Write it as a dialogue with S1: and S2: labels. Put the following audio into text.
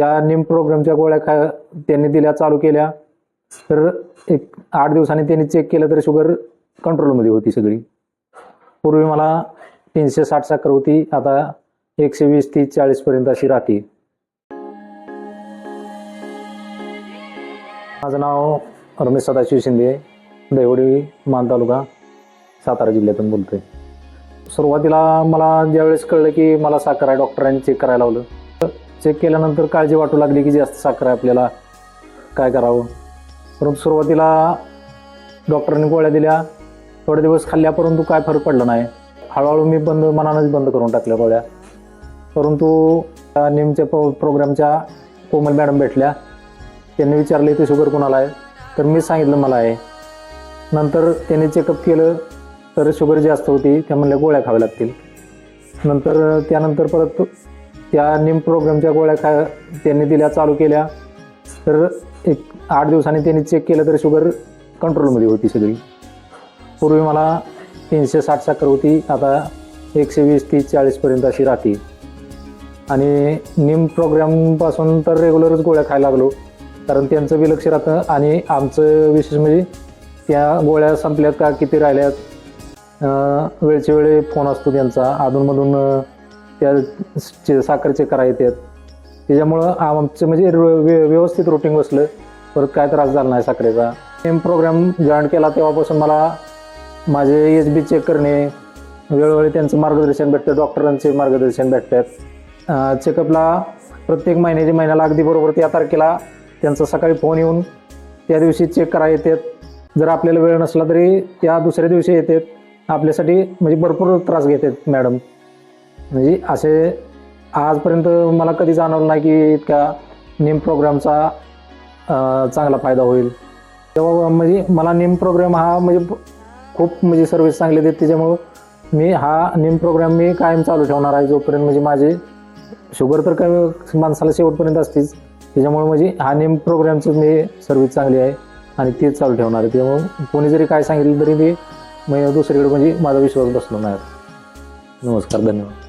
S1: त्या निम प्रोग्रामच्या गोळ्या खा त्यांनी दिल्या चालू केल्या. तर एक आठ दिवसांनी त्यांनी चेक केलं तर शुगर कंट्रोलमध्ये होती सगळी. पूर्वी मला तीनशे साठ साखर होती आता एकशे वीस तीस चाळीसपर्यंत अशी राहते. माझं नाव रमेश सदाशिव शिंदे दैवडी मान तालुका सातारा जिल्ह्यातून बोलतोय. सुरुवातीला मला ज्यावेळेस कळलं की मला साखर आहे डॉक्टरांनी चेक करायला लावलं. चेक केल्यानंतर काळजी वाटू लागली की जास्त साखर आहे आपल्याला. काय करावं? परंतु सुरुवातीला डॉक्टरांनी गोळ्या दिल्या. थोडे दिवस खाल्ल्या परंतु काय फरक पडला नाही. हळूहळू मी बंद मनानंच बंद करून टाकल्या गोळ्या. परंतु त्या नेमच्या प्रो प्रोग्रामच्या कोमल मॅडम भेटल्या. त्यांनी विचारले ते शुगर कोणाला आहे? तर मी सांगितलं मला आहे. नंतर त्यांनी चेकअप केलं तर शुगर जास्त होती. त्या म्हणल्या गोळ्या खाव्या लागतील. नंतर त्यानंतर परत त्या निम प्रोग्रामच्या गोळ्या खा त्यांनी दिल्या चालू केल्या. तर एक आठ दिवसांनी त्यांनी चेक केलं तर शुगर कंट्रोलमध्ये होती सगळी. पूर्वी मला तीनशे साठ साखर होती आता एकशे वीस तीस चाळीसपर्यंत अशी राहते. आणि निम प्रोग्रामपासून तर रेग्युलरच गोळ्या खायला लागलो. कारण त्यांचं बी लक्ष राहतं आणि आमचं विशेष म्हणजे त्या गोळ्या संपल्यात का किती राहिल्यात वेळचे वेळे फोन असतो त्यांचा. अधूनमधून त्या चे- साखर चेक करा येतात त्याच्यामुळं आमचं म्हणजे व्य- व्यवस्थित रुटीन बसलं. परत काय त्रास झाला नाही साखरेचा. एम प्रोग्राम जॉईन केला तेव्हापासून मला माझे एच बी चेक करणे वेळोवेळी त्यांचं मार्गदर्शन भेटतं डॉक्टरांचे मार्गदर्शन भेटतात. चेकअपला प्रत्येक महिन्याच्या महिन्याला अगदी बरोबर त्या तारखेला त्यांचा सकाळी फोन येऊन त्या दिवशी चेक करा येतात जर आपल्याला वेळ नसला तरी त्या दुसऱ्या दिवशी येतात आपल्यासाठी म्हणजे भरपूर त्रास घेतात मॅडम म्हणजे असे आजपर्यंत मला कधी जाणवलं नाही की इतका नेम प्रोग्रामचा चांगला फायदा होईल. तेव्हा म्हणजे मला नेम प्रोग्राम हा म्हणजे खूप म्हणजे सर्विस चांगली देते. त्याच्यामुळं मी हा नेम प्रोग्राम मी कायम चालू ठेवणार आहे जोपर्यंत म्हणजे माझे शुगर तर काय माणसाला शेवटपर्यंत असतेच. त्याच्यामुळे म्हणजे हा नेम प्रोग्रामचं मी सर्विस चांगली आहे आणि तेच चालू ठेवणार आहे. त्यामुळं कोणी जरी काय सांगितलं तरी मी दुसरीकडे म्हणजे माझा विश्वास बसलो नाही. नमस्कार धन्यवाद.